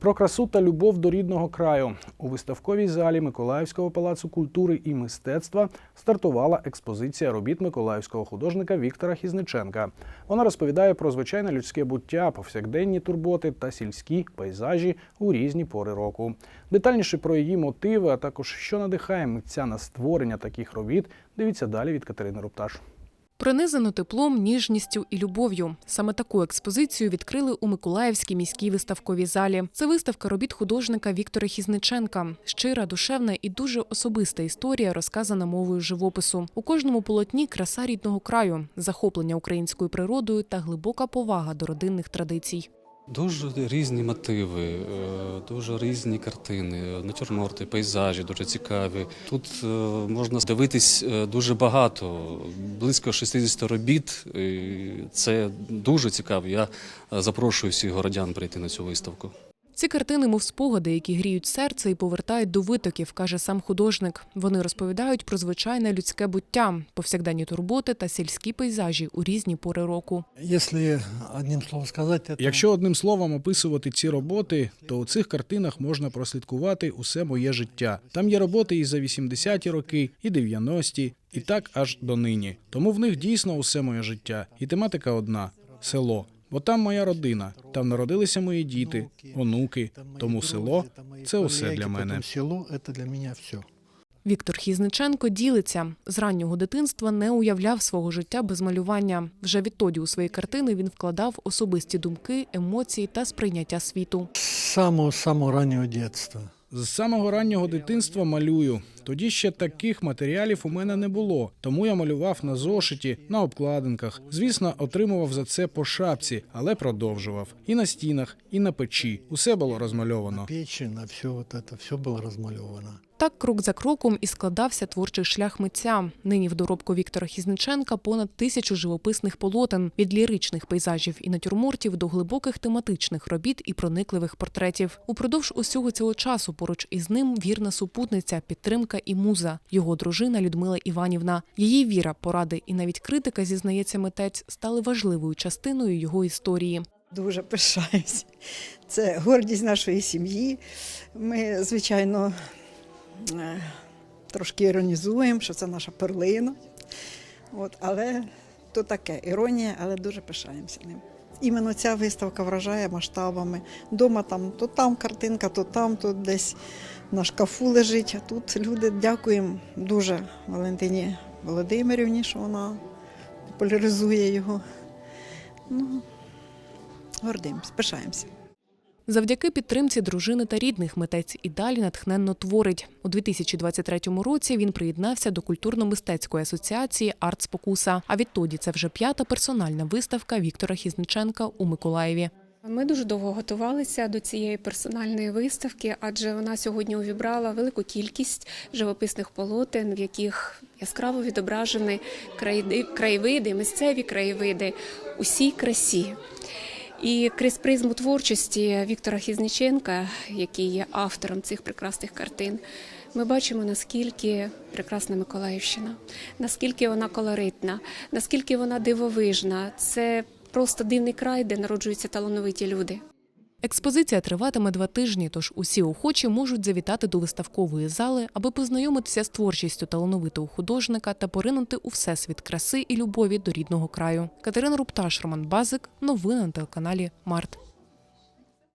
Про красу та любов до рідного краю у виставковій залі Миколаївського палацу культури і мистецтва стартувала експозиція робіт миколаївського художника Віктора Хізниченка. Вона розповідає про звичайне людське буття, повсякденні турботи та сільські пейзажі у різні пори року. Детальніше про її мотиви, а також що надихає митця на створення таких робіт. Дивіться далі від Катерини Рупташ. Пронизано теплом, ніжністю і любов'ю. Саме таку експозицію відкрили у Миколаївській міській виставковій залі. Це виставка робіт художника Віктора Хізниченка. Щира, душевна і дуже особиста історія, розказана мовою живопису. У кожному полотні краса рідного краю, захоплення українською природою та глибока повага до родинних традицій. Дуже різні мотиви, е, дуже різні картини, натюрморти, пейзажі дуже цікаві. Тут е, можна дивитись е, дуже багато, близько 60 робіт. Це дуже цікаво. Я запрошую всіх городян прийти на цю виставку. Ці картини, мов спогади, які гріють серце і повертають до витоків, каже сам художник. Вони розповідають про звичайне людське буття, повсякденні турботи та сільські пейзажі у різні пори року. Якщо одним словом описувати ці роботи, то у цих картинах можна прослідкувати усе моє життя. Там є роботи і за 80-ті роки, і 90-ті, і так аж до нині. Тому в них дійсно усе моє життя. І тематика одна село. Бо там моя родина, там народилися мої діти, онуки. это мои Тому друзі, село это мои це усе колеги, для мене. потом село это для меня все. Віктор Хізниченко ділиться з раннього дитинства не уявляв свого життя без малювання. Вже відтоді у свої картини він вкладав особисті думки, емоції та сприйняття світу. С самого самого раннего детства. З самого раннього дитинства малюю. Тоді ще таких матеріалів у мене не було, тому я малював на зошиті, на обкладинках. Звісно, отримував за це по шапці, але продовжував. І на стінах, і на печі. Усе було розмальовано. Печи, на все это, все было размалевано. Так крок за кроком і складався творчий шлях митця. Нині в доробку Віктора Хізниченка понад тисячу живописних полотен від ліричних пейзажів і натюрмортів до глибоких тематичних робіт і проникливих портретів. Упродовж усього цього часу поруч із ним вірна супутниця, підтримка і муза, його дружина Людмила Іванівна. Її віра, поради і навіть критика, зізнається митець, стали важливою частиною його історії. Дуже пишаюсь. Це гордість нашої сім'ї. Ми, звичайно, е, трошки іронізуємо, що це наша перлина. От, але то таке іронія, але дуже пишаємося ним. Іменно ця виставка вражає масштабами. Дома там то там картинка, то там, то десь на шкафу лежить. А тут люди дякуємо дуже Валентині Володимирівні, що вона популяризує його. Ну, гордимось, пишаємося. Завдяки підтримці дружини та рідних митець і далі натхненно творить. У 2023 році він приєднався до культурно-мистецької асоціації Арт Спокуса. А відтоді це вже п'ята персональна виставка Віктора Хізниченка у Миколаєві. Ми дуже довго готувалися до цієї персональної виставки, адже вона сьогодні увібрала велику кількість живописних полотен, в яких яскраво відображені краєвиди, місцеві краєвиди, усій красі. І крізь призму творчості Віктора Хізниченка, який є автором цих прекрасних картин, ми бачимо, наскільки прекрасна Миколаївщина, наскільки вона колоритна, наскільки вона дивовижна. Це просто дивний край, де народжуються талановиті люди. Експозиція триватиме два тижні, тож усі охочі можуть завітати до виставкової зали, аби познайомитися з творчістю талановитого художника та поринути у всесвіт краси і любові до рідного краю. Катерина Рупташ, Роман Базик. Новини на телеканалі Март.